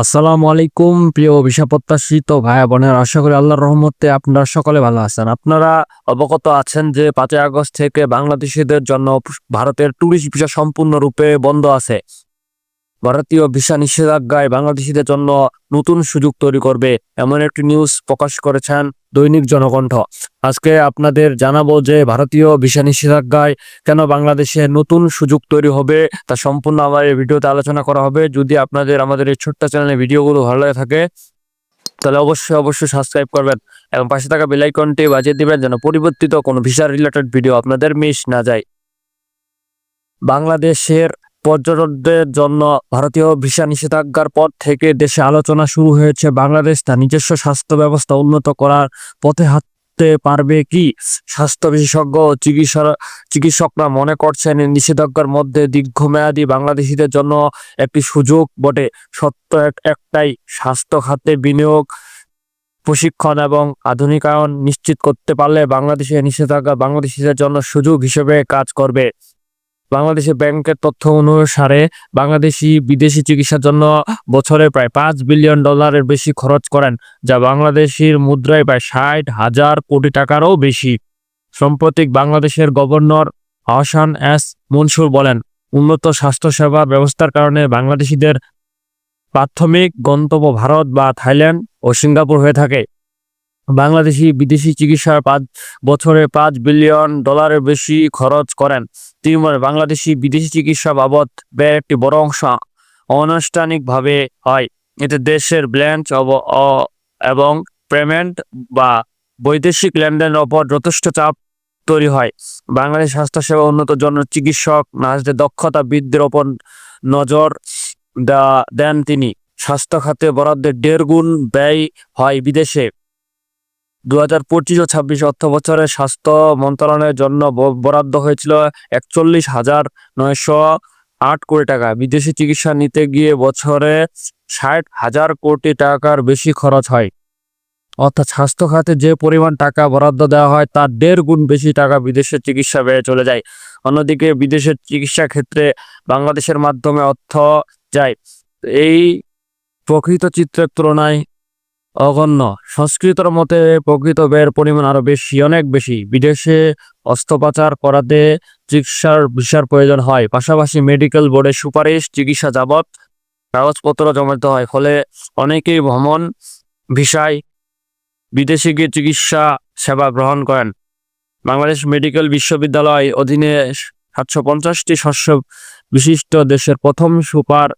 আসসালামু আলাইকুম, প্রিয় ভিসা প্রত্যাশিত ভাই বোনের, আশা করি আল্লাহর রহমতে আপনারা সকলে ভালো আছেন। আপনারা অবগত আছেন যে পাঁচই আগস্ট থেকে বাংলাদেশিদের জন্য ভারতের ট্যুরিস্ট ভিসা সম্পূর্ণরূপে বন্ধ আছে। ভারতীয় ভিসা নিষেধাজ্ঞায় বাংলাদেশিদের জন্য নতুন সুযোগ তৈরি করবে, এমন একটি নিউজ প্রকাশ করেছেন দৈনিক জনকণ্ঠ। আজকে আপনাদের জানাব যে ভারতীয় ভিসা নিষেধাজ্ঞায় কেন বাংলাদেশে নতুন সুযোগ তৈরি হবে, তা সম্পূর্ণ আমার এই ভিডিওতে আলোচনা করা হবে। যদি আপনাদের আমাদের এই ছোট্ট চ্যানেলে ভিডিওগুলো ভালো লাগে থাকে, তাহলে অবশ্যই অবশ্যই সাবস্ক্রাইব করবেন এবং পাশে থাকা বেল আইকনটি বাজিয়ে দিবেন যেন পরিবর্তিত কোনো ভিসা রিলেটেড ভিডিও আপনাদের মিস না যায়। বাংলাদেশের পর্যটকদের জন্য ভারতীয় ভিসা নিষেধাজ্ঞার পর থেকে দেশে আলোচনা শুরু হয়েছে। বাংলাদেশ তার নিজস্ব স্বাস্থ্য ব্যবস্থা উন্নত করার পথে হাঁটতে পারবে কি? স্বাস্থ্য বিশেষজ্ঞ চিকিৎসা চিকিৎসকরা মনে করছেন নিষেধাজ্ঞার মধ্যে দীর্ঘমেয়াদী বাংলাদেশিদের জন্য একটি সুযোগ বটে। সত্য একটাই, স্বাস্থ্য খাতে বিনিয়োগ, প্রশিক্ষণ এবং আধুনিকায়ন নিশ্চিত করতে পারলে বাংলাদেশের নিষেধাজ্ঞা বাংলাদেশিদের জন্য সুযোগ হিসেবে কাজ করবে। বাংলাদেশের ব্যাংকের তথ্য অনুসারে বাংলাদেশি বিদেশি চিকিৎসার জন্য বছরে প্রায় পাঁচ বিলিয়ন ডলারের বেশি খরচ করেন, যা বাংলাদেশের মুদ্রায় প্রায় ষাট হাজার কোটি টাকারও বেশি। সাম্প্রতিক বাংলাদেশের গভর্নর আহসান এস মনসুর বলেন, উন্নত স্বাস্থ্যসেবা ব্যবস্থার কারণে বাংলাদেশিদের প্রাথমিক গন্তব্য ভারত বা থাইল্যান্ড ও সিঙ্গাপুর হয়ে থাকে। বাংলাদেশি বিদেশি চিকিৎসার পাঁচ বছরে পাঁচ বিলিয়ন ডলারের বেশি খরচ করেন। তিনি বলেন বাংলাদেশি বিদেশি চিকিৎসা বাবদ ব্যয়ের একটি বড় অংশ অনানুষ্ঠানিকভাবে হয়। এতে দেশের ব্ল্যান্স এবং পেমেন্ট বা বৈদেশিক লেনদেনের ওপর যথেষ্ট চাপ তৈরি হয়। বাংলাদেশ স্বাস্থ্যসেবা উন্নত জন্য চিকিৎসক নার্সদের দক্ষতা বৃদ্ধির ওপর নজর দেন তিনি। স্বাস্থ্য খাতে বরাদ্দের দেড় গুণ ব্যয় হয় বিদেশে। দু হাজার পঁচিশ ও ছাব্বিশ অর্থ বছরে স্বাস্থ্য মন্ত্রণালয়ের জন্য বরাদ্দ হয়েছিল একচল্লিশ হাজার নয়শো আট কোটি টাকা। বিদেশি চিকিৎসা নিতে গিয়ে বছরে ষাট হাজার কোটি টাকার বেশি খরচ হয়। অর্থাৎ স্বাস্থ্য খাতে যে পরিমাণ টাকা বরাদ্দ দেওয়া হয়, তার দেড় গুণ বেশি টাকা বিদেশের চিকিৎসা ব্যয়ে চলে যায়। অন্যদিকে বিদেশের চিকিৎসা ক্ষেত্রে বাংলাদেশের মাধ্যমে অর্থ যায়। এই প্রকৃত চিত্রের তুলনায় অগণ্য। সংস্কৃতর মতে প্রকৃত ব্যয়ের পরিমাণ আরও বেশি, অনেক বেশি। বিদেশে অস্ত্রোপচার করাতে চিকিৎসার ভিসার প্রয়োজন হয়। পাশাপাশি মেডিকেল বোর্ডের সুপারিশ, চিকিৎসা যাবত কাগজপত্র জমাতে হয়। ফলে অনেকেই ভ্রমণ ভিসায় বিদেশে গিয়ে চিকিৎসা সেবা গ্রহণ করেন। বাংলাদেশ মেডিকেল বিশ্ববিদ্যালয় অধীনে সাতশো পঞ্চাশটি শস্য বিশিষ্ট দেশের প্রথম সুপার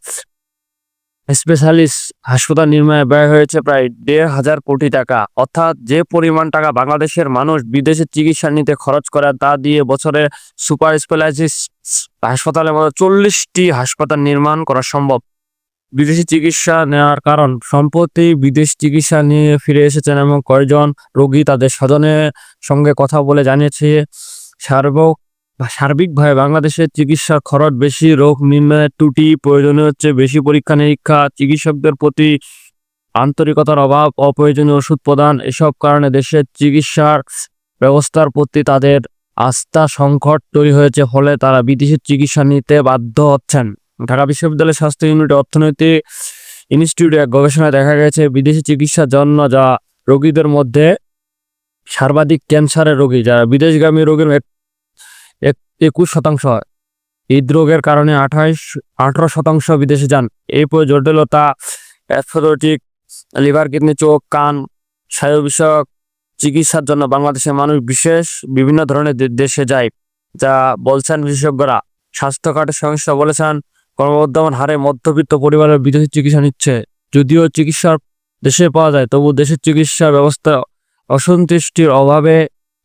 স্পেশালিস্ট হাসপাতাল নির্মাণে ব্যয় হয়েছে প্রায় দেড় হাজার কোটি টাকা। অর্থাৎ যে পরিমাণ টাকা বাংলাদেশের মানুষ বিদেশে চিকিৎসা নিতে খরচ করে, তা দিয়ে বছরে সুপার স্পেশালিস্ট হাসপাতালের মতো চল্লিশটি হাসপাতাল নির্মাণ করা সম্ভব। বিদেশি চিকিৎসা নেওয়ার কারণ, সম্প্রতি বিদেশ চিকিৎসা নিয়ে ফিরে এসেছেন এবং কয়েকজন রোগী তাদের স্বজনের সঙ্গে কথা বলে জানিয়েছে সার্ব সার্বিকভাবে বাংলাদেশের চিকিৎসার খরচ বেশি, রোগ নির্ণয়ের ত্রুটি, প্রয়োজনীয় হচ্ছে বেশি পরীক্ষা নিরীক্ষা, চিকিৎসকদের প্রতি আন্তরিকতার অভাব, অপ্রয়োজনীয় ওষুধ প্রদান, এসব কারণে দেশের চিকিৎসার ব্যবস্থার প্রতি তাদের আস্থা সংকট তৈরি হয়েছে, ফলে তারা বিদেশি চিকিৎসা নিতে বাধ্য হচ্ছেন। ঢাকা বিশ্ববিদ্যালয়ের স্বাস্থ্য ইউনিট অর্থনৈতিক ইনস্টিটিউটে এক গবেষণায় দেখা গেছে, বিদেশি চিকিৎসার জন্য যা রোগীদের মধ্যে সর্বাধিক ক্যান্সারের রোগী, যারা বিদেশগামী রোগীর একুশ শতাংশ হৃদরোগের কারণে আঠাইশ, আঠারো শতাংশ বিদেশে যান। এই জটিলতা অ্যাথোরেটিক লিভার, কিডনি, চোখ, কান স্নায়ু বিষয়ক চিকিৎসার জন্য বাংলাদেশের মানুষ বিশেষ বিভিন্ন ধরনের দেশে যায়, যা বলছেন বিশেষজ্ঞরা। স্বাস্থ্য খাতের সংস্থা বলেছেন ক্রমবর্ধমান হারে মধ্যবিত্ত পরিবারের বিদেশি চিকিৎসা নিচ্ছে। যদিও চিকিৎসার দেশে পাওয়া যায়, তবু দেশের চিকিৎসা ব্যবস্থা অসন্তুষ্টির অভাবে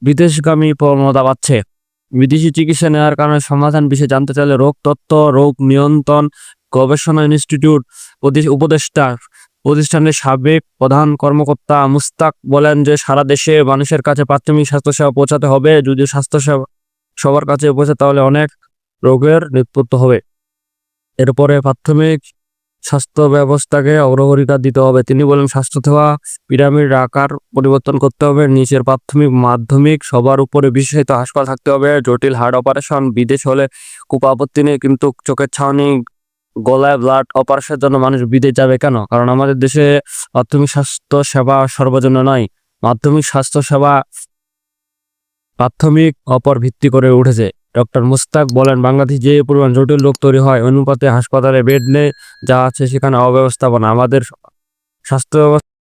বিদেশগামী প্রবণতা পাচ্ছে বিদেশি চিকিৎসা নেওয়ার কারণে সমাধান বিষয়ে জানতে চাইলে রোগ তত্ত্ব, রোগ নিয়ন্ত্রণ গবেষণা ইনস্টিটিউট উপদেষ্টা, প্রতিষ্ঠানের সাবেক প্রধান কর্মকর্তা মুস্তাক বলেন যে সারা দেশে মানুষের কাছে প্রাথমিক স্বাস্থ্যসেবা পৌঁছাতে হবে। যদি স্বাস্থ্যসেবা সবার কাছে পৌঁছে তাহলে অনেক রোগের নিষ্পত্তি হবে। এরপরে প্রাথমিক স্বাস্থ্য ব্যবস্থাকে অগ্রগতিটা দিতে হবে। তিনি বলেন স্বাস্থ্যসেবা পিরামিড আকার পরিবর্তন করতে হবে। নিচের প্রাথমিক মাধ্যমিক সবার উপরে বিশেষিত হাসপাতাল থাকতে হবে। জটিল হার্ট অপারেশন, বিদেশ হলে খুব আপত্তি নেই, কিন্তু চোখের ছাউনি, গলায় ব্লাড অপারেশনের জন্য মানুষ বিদেশ যাবে কেন? কারণ আমাদের দেশে প্রাথমিক স্বাস্থ্য সেবা সর্বজনীন নয়। মাধ্যমিক স্বাস্থ্য সেবা প্রাথমিক অপর ভিত্তি করে উঠেছে। ডক্টর মুস্তাক বলেন, বাংলাদেশ যে পরিমাণ জটিল রোগ তৈরি হয়, অনুপাতে হাসপাতালে বেড নেই, যা আছে সেখানে অব্যবস্থাপনা। আমাদের স্বাস্থ্য ব্যবস্থা